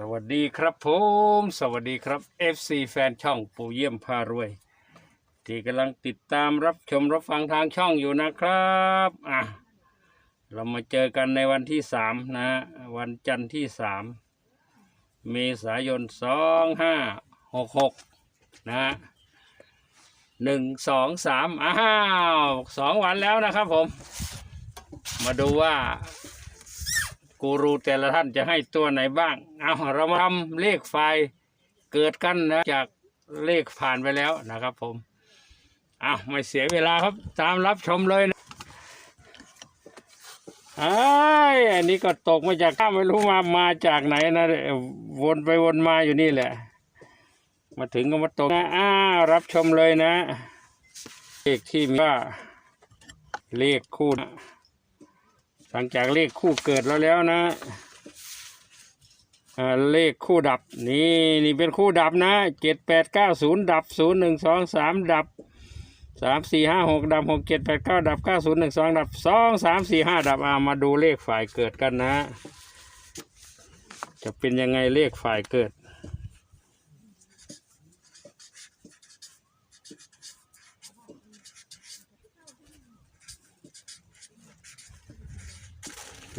สวัสดีครับผม สวัสดีครับ FC แฟนช่องปู่เยี่ยมพารวย ที่กำลังติดตามรับชมรับฟังทางช่องอยู่นะครับอะเรามาเจอกันในวันที่สามนะ วันจันทร์ที่สามเมษายนสองห้าหกหกนะหนึ่งสองสามอ้าวสองวันแล้วนะครับผม มาดูว่า กูรูแต่ละท่านจะให้ตัวไหนบ้าง เอาเรามาทำเลขไฟล์เกิดกันนะจากเลขผ่านไปแล้วนะครับผมเอาไม่เสียเวลาครับ ตามรับชมเลยนะไอ้อันนี้ก็ตกมาจากข้าไม่รู้มามาจากไหนนะวนไปวนมาอยู่นี่แหละ มาถึงก็มาตกนะอ้าวรับชมเลยนะ เลขที่มีว่าเลขคู่นะ หลังจากเลขคู่เกิดแล้วแล้วนะเลขคู่ดับนี่นี่เป็นคู่ดับนะเจ็ดแปดเก้าศูนย์ดับศูนย์หนึ่งสองสามดับสามสี่ห้าหกดับหกเจ็ดแปดเก้าดับเก้าศูนย์หนึ่งสองดับสองสามสี่ห้าดับอามาดูเลขฝ่ายเกิดกันนะ จะเป็นยังไงเลขฝ่ายเกิด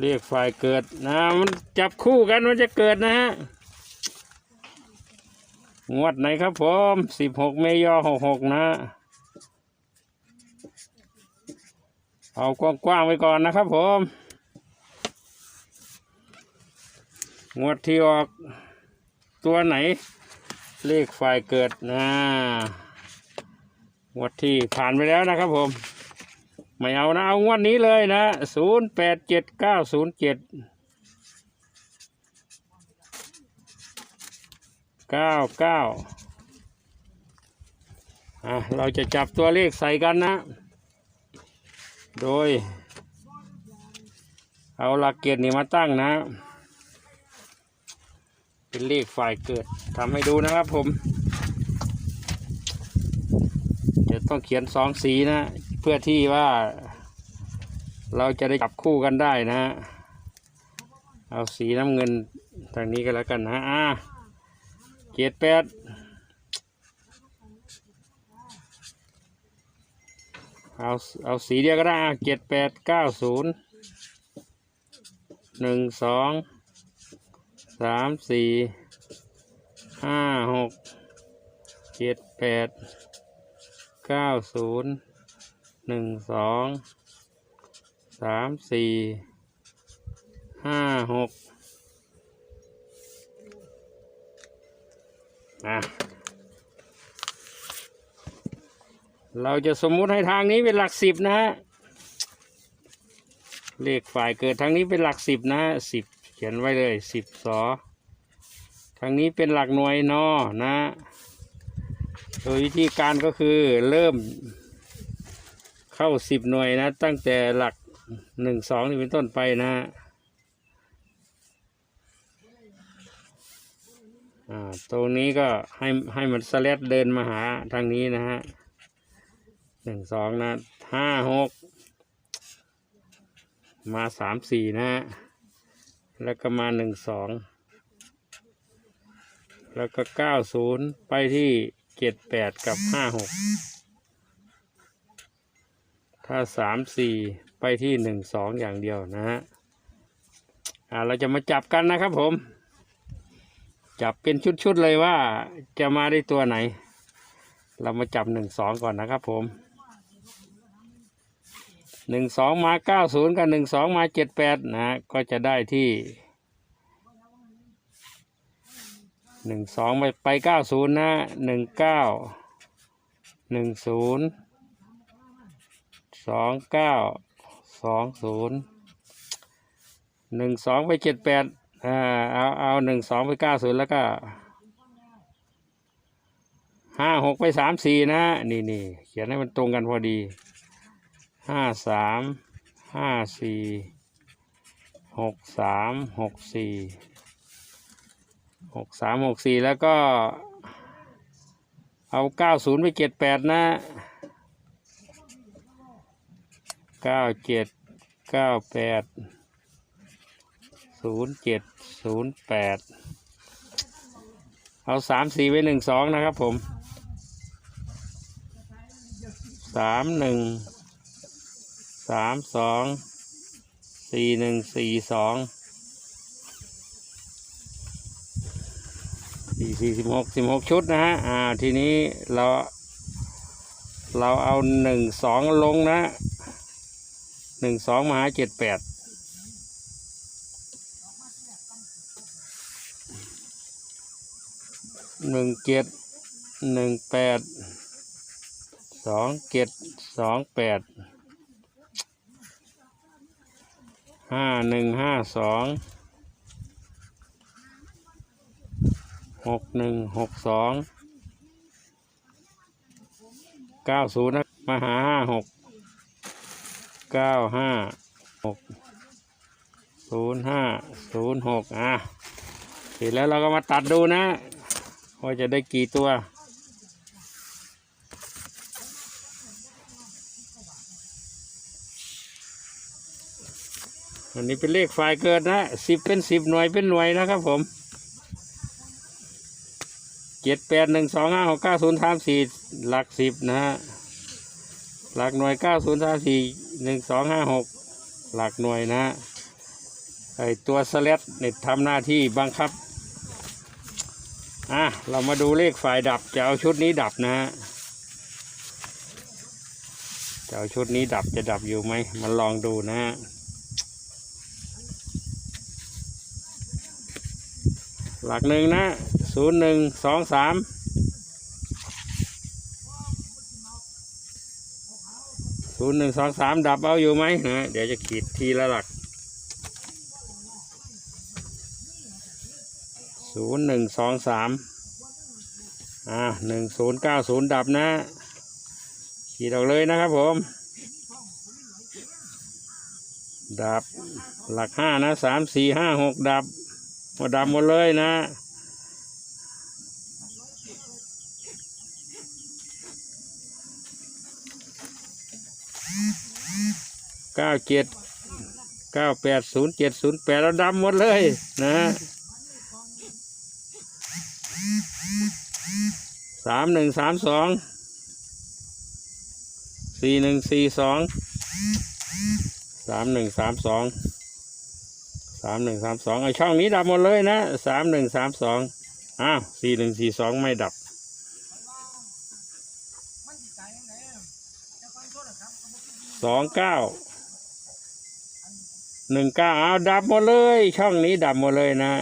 เรียกฝ่ายเกิดนะมันจับคู่กันมันจะเกิดนะฮะงวดไหนครับผมสิบหกเมยอหกหกนะเอากว้างๆไว้ก่อนนะครับผม งวดที่ออกตัวไหน เลขฝ่ายเกิดนะงวดที่ผ่านไปแล้วนะครับผม ไม่เอานะ เอางวดนี้เลยนะศูนย์แปดเจ็ดเก้าศูนย์เจ็ดเก้าเก้าอะเราจะจับตัวเลขใส่กันนะ โดย เอาหลักเกณฑ์นี้มาตั้งนะ เป็นเลขฝ่ายเกิดทำให้ดูนะครับผม จะต้องเขียนสองสีนะ พื่อที่ว่า เราจะได้จับคู่กันได้นะเอาสีน้ำเงินทางนี้ก็แล้วกันนะอ่าเจ็ดแปดเอาเอาสีเดียวก็ได้เจ็ดแปดเก้าศูนย์หนึ่งสองสามสี่ห้าหกเจ็ดแปดเก้าศูนย์ หนึ่งสองสามสี่ห้าหกนะเราจะสมมุติให้ทางนี้เป็นหลักสิบนะฮะเลขฝ่ายเกิดทางนี้เป็นหลักสิบนะสิบเขียนไว้เลยสิบสอทางนี้เป็นหลักหน่วยนอนะ โดยวิธีการก็คือเริ่ม เข้าสิบหน่วยนะ ตั้งแต่หลักหนึ่งสองนี่เป็นต้นไปนะอ่าตรงนี้ก็ให้ให้มันสเลดเดินมาหาทางนี้นะฮะหนึ่งสองนะห้าหกมาสามสี่นะฮะแล้วก็มาหนึ่งสองแล้วก็เก้าศูนย์ไปที่เจ็ดแปดกับห้าหก ถ้าสามสี่ไปที่หนึ่งสองอย่างเดียวนะฮะเราจะมาจับกันนะครับผม จับเป็นชุดๆเลยว่าจะมาได้ตัวไหน เรามาจับหนึ่งสองก่อนนะครับผมหนึ่งสองมาเก้าศูนย์กับหนึ่งสองมาเจ็ดแปดนะฮะก็จะได้ที่หนึ่งสองไปไปเก้าศูนย์นะหนึ่งเก้าหนึ่งศูนย์ สองเก้าสองศูนย์หนึ่งสองไปเจ็ดแปดอ่าเอาเอาหนึ่งสองไปเก้าศูนย์แล้วก็ห้าหกไปสามสี่นะนี่นี่เขียนให้มันตรงกันพอดีห้าสามห้าสี่หกสามหกสี่หกสามหกสี่แล้วก็เอาเก้าศูนย์ไปเจ็ดแปดนะ เก้าเจ็ดเก้าแปดศูนย์เจ็ดศูนย์แปดเอาสามสี่ไว้หนึ่งสองนะครับผมสามหนึ่งสามสองสี่หนึ่งสี่สองสี่สี่สิบหกสิบหกชุดนะฮะอ่าทีนี้เราเราเอาหนึ่งสองลงนะ หนึ่งสองมาหาเจ็ดแปดหนึ่งเจ็ดหนึ่งแปดสองเจ็ดสองแปดห้าหนึ่งห้าสองหกหนึ่งหกสองเก้าศูนย์นะมาหาห้าหก เก้าห้าหกศูนย์ห้าศูนย์หกอะเสร็จแล้วเราก็มาตัดดูนะว่าจะได้กี่ตัว อันนี้เป็นเลขฝ่ายเกิดนะสิบเป็นสิบหน่วยเป็นหน่วยนะครับผมเจ็ดแปดหนึ่งสองห้าหกเก้าศูนย์สามสี่หลักสิบนะฮะ หลักหน่วยเก้าศูนย์สาสี่หนึ่งสองห้าหกหลักหน่วยนะไอตัวสเลดเนี่ยทำหน้าที่บังคับ อะ เรามาดูเลขฝ่ายดับ จะเอาชุดนี้ดับนะฮะจะเอาชุดนี้ดับจะดับอยู่ไหมมาลองดูนะฮะหลักหนึ่งนะศูนย์หนึ่งสองสาม ศูนย์หนึ่งสองสามดับเอาอยู่ไหมนะเดี๋ยวจะขีดทีละหลักศูนย์หนึ่งสองสามอ่าหนึ่งศูนย์เก้าศูนย์ดับนะ ขีดออกเลยนะครับผม ดับหลักห้านะสามสี่ห้าหกดับหมดดำหมดเลยนะ เก้าเจ็ดเก้าแปดศูนย์เจ็ดศูนย์แปดเราดำหมดเลยนะสามหนึ่งสามสองสี่หนึ่งสี่สองสามหนึ่งสามสองสามหนึ่งสามสองไอช่องนี้ดับหมดเลยนะสามหนึ่งสามสองอ้าวสี่หนึ่งสี่สองไม่ดับ สองเก้าหนึ่งเก้าเอาดับหมดเลย ช่องนี้ดับหมดเลยนะ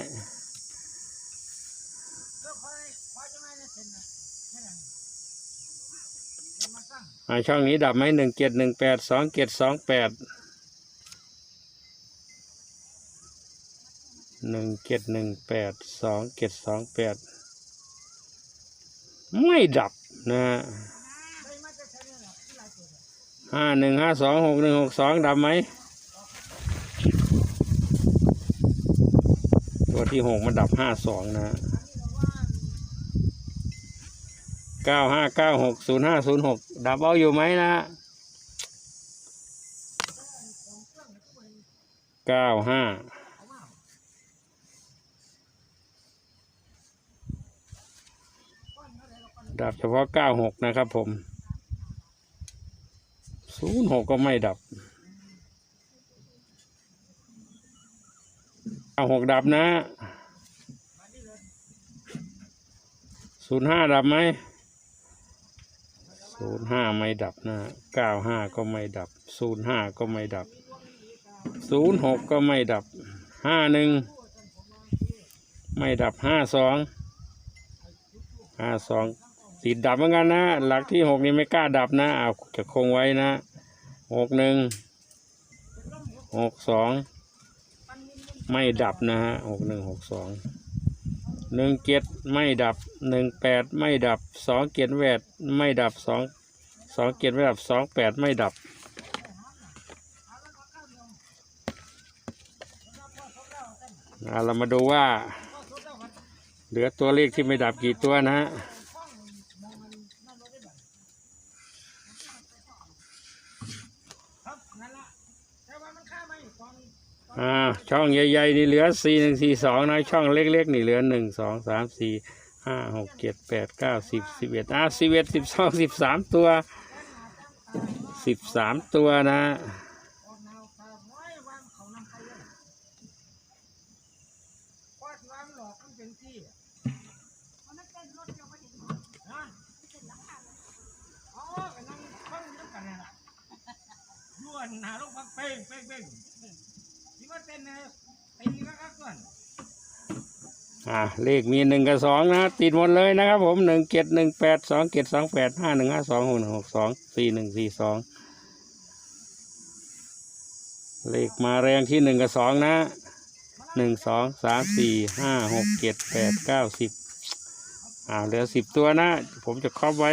อ่าช่องนี้ดับไหมหนึ่งเจ็ดหนึ่งแปดสองเจ็ดสองแปดหนึ่งเจ็ดหนึ่งแปดสองเจ็ดสองแปดไม่ดับนะ ห้าหนึ่งห้าสองหกหนึ่งหกสองดับไหมตัวที่หกมันดับห้าสองนะเก้าห้าเก้าหกศูนย์ห้าศูนย์หกดับเอาอยู่ไหมนะเก้าห้าดับเฉพาะเก้าหกนะครับผม ศูนย์หกก็ไม่ดับเก้าหกดับนะศูนย์ห้าดับไหมศูนย์ห้าไม่ดับนะเก้าห้าก็ไม่ดับศูนย์ห้าก็ไม่ดับศูนย์หกก็ไม่ดับห้าหนึ่งไม่ดับห้าสองห้าสองติดดับเหมือนกันนะ หลักที่หกนี่ไม่กล้าดับนะเอาจะคงไว้นะ หกหนึ่งหกสองไม่ดับนะฮะหกหนึ่งหกสองหนึ่งเจ็ดไม่ดับหนึ่งแปดไม่ดับสองเจ็ดแปดไม่ดับสองสองเจ็ดไม่ดับสองแปดไม่ดับเรามาดูว่า เหลือตัวเลขที่ไม่ดับกี่ตัวนะฮะ อ่าช่องใหญ่ๆนี่เหลือสี่หนึ่งสี่สองนะช่องเล็กๆนี่เหลือหนึ่งสองสามสี่ห้าหกเจ็ดแปดเก้าสิบสิบเอ็ดอะสิบเอ็ดสิบสองสิบสามตัวสิบสามตัวนะนหาลูกพักเป้งเป้งเป้ง อ่าเลขมีหนึ่งกับสองนะติดหมดเลยนะครับผมหนึ่งเจ็ดหนึ่งแปดสองเจ็ดสองแปดห้าหนึ่งห้าสองหกหนึ่งหกสองสี่หนึ่งสี่สองเลขมาแรงที่หนึ่งกับสองนะหนึ่งสองสามสี่ห้าหกเจ็ดแปดเก้าสิบอ่าเหลือสิบตัวนะ ผมจะครอบไว้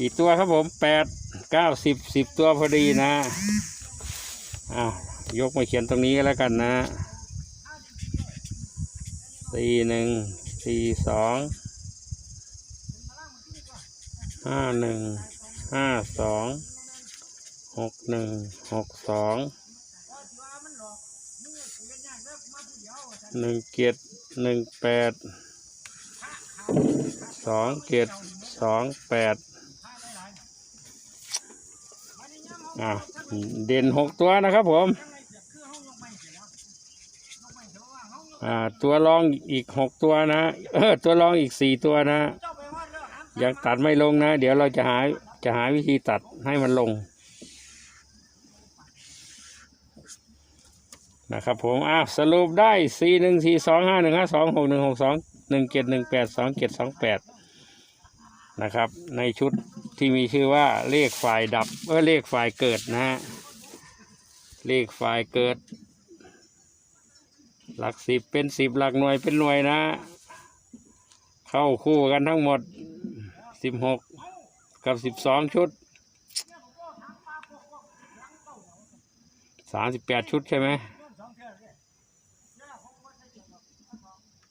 กี่ตัวครับผมแปดเก้าสิบสิบตัวพอดีนะอ้าวยกมาเขียนตรงนี้แล้วกันนะสี่หนึ่งสี่สองห้าหนึ่งห้าสองหกหนึ่งหกสองหนึ่งเจ็ดหนึ่งแปดสองเจ็ดสองแปด อ่าเด่นหกตัวนะครับผมอ่าตัวรองอีกหกตัวนะเออตัวรองอีกสี่ตัวนะองหามยังตัดไม่ลงนะ เดี๋ยวเราจะหาจะหาวิธีตัดให้มันลง นะครับผมอะสรุปได้สี่หนึ่งสี่สองห้าหนึ่งห้าสองหกหนึ่งหกสองหนึ่งเจ็ดหนึ่งแปดสองเจ็ดสองแปดนะครับ ในชุด ที่มีชื่อว่าเลขฝ่ายดับเออเลขฝ่ายเกิดนะฮะเลขฝ่ายเกิด หลักสิบเป็นสิบหลักหน่วยเป็นหน่วยนะ เข้าคู่กันทั้งหมดสิบหกกับสิบสองชุดสามสิบแปดชุดใช่ไหม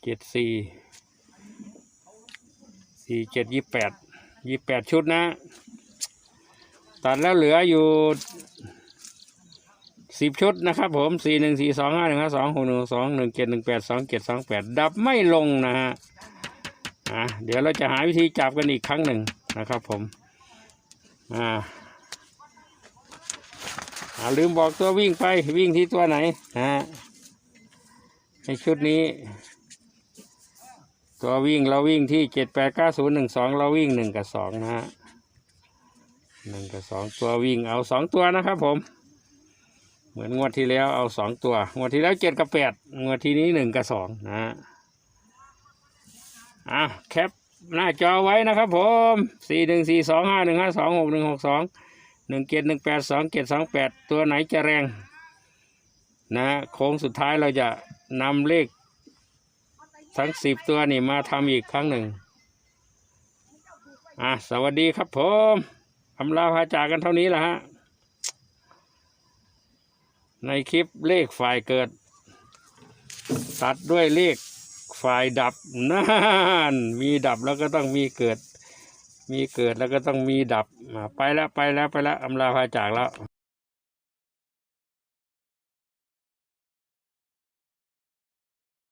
เจ็ดสี่สี่เจ็ดยี่แปด ยี่แปดชุดนะ ตัดแล้วเหลืออยู่สิบชุดนะครับผมสี่หนึ่งสี่สองห้าหนึ่งห้าสองหกหนึ่งสองหนึ่งเจ็ดหนึ่งแปดสองเจ็ดสองแปดดับไม่ลงนะฮะอะเดี๋ยวเราจะหาวิธีจับกันอีกครั้งหนึ่งนะครับผมอ่าอ่าลืมบอกตัววิ่งไปวิ่งที่ตัวไหนฮะในชุดนี้ ตัววิ่งเราวิ่งที่เจ็ดแปดเก้าศูนย์หนึ่งสองเราวิ่งหนึ่งกับสองนะฮะหนึ่งกับสองตัววิ่งเอาสองตัวนะครับผม เหมือนงวดที่แล้วเอาสองตัว งวดที่แล้วเจ็ดกับแปดงวดที่นี้หนึ่งกับสองนะฮะอะแคปหน้าจอไว้นะครับผมสี่หนึ่งสี่สองห้าหนึ่งห้าสองหกหนึ่งหกสองหนึ่งเจ็ดหนึ่งแปดสองเจ็ดสองแปดตัวไหนจะแรงนะโค้งสุดท้ายเราจะนำเลข ทั้งสิบตัวนี่มาทำอีกครั้งหนึ่ง อะ สวัสดีครับผมอำลาพาจากกันเท่านี้แหละฮะ ในคลิปเลขฝ่ายเกิด ตัดด้วยเลขฝ่ายดับนั่นมีดับแล้วก็ต้องมีเกิด มีเกิดแล้วก็ต้องมีดับ ไปแล้วไปแล้วไปแล้วอำลาพาจากแล้ว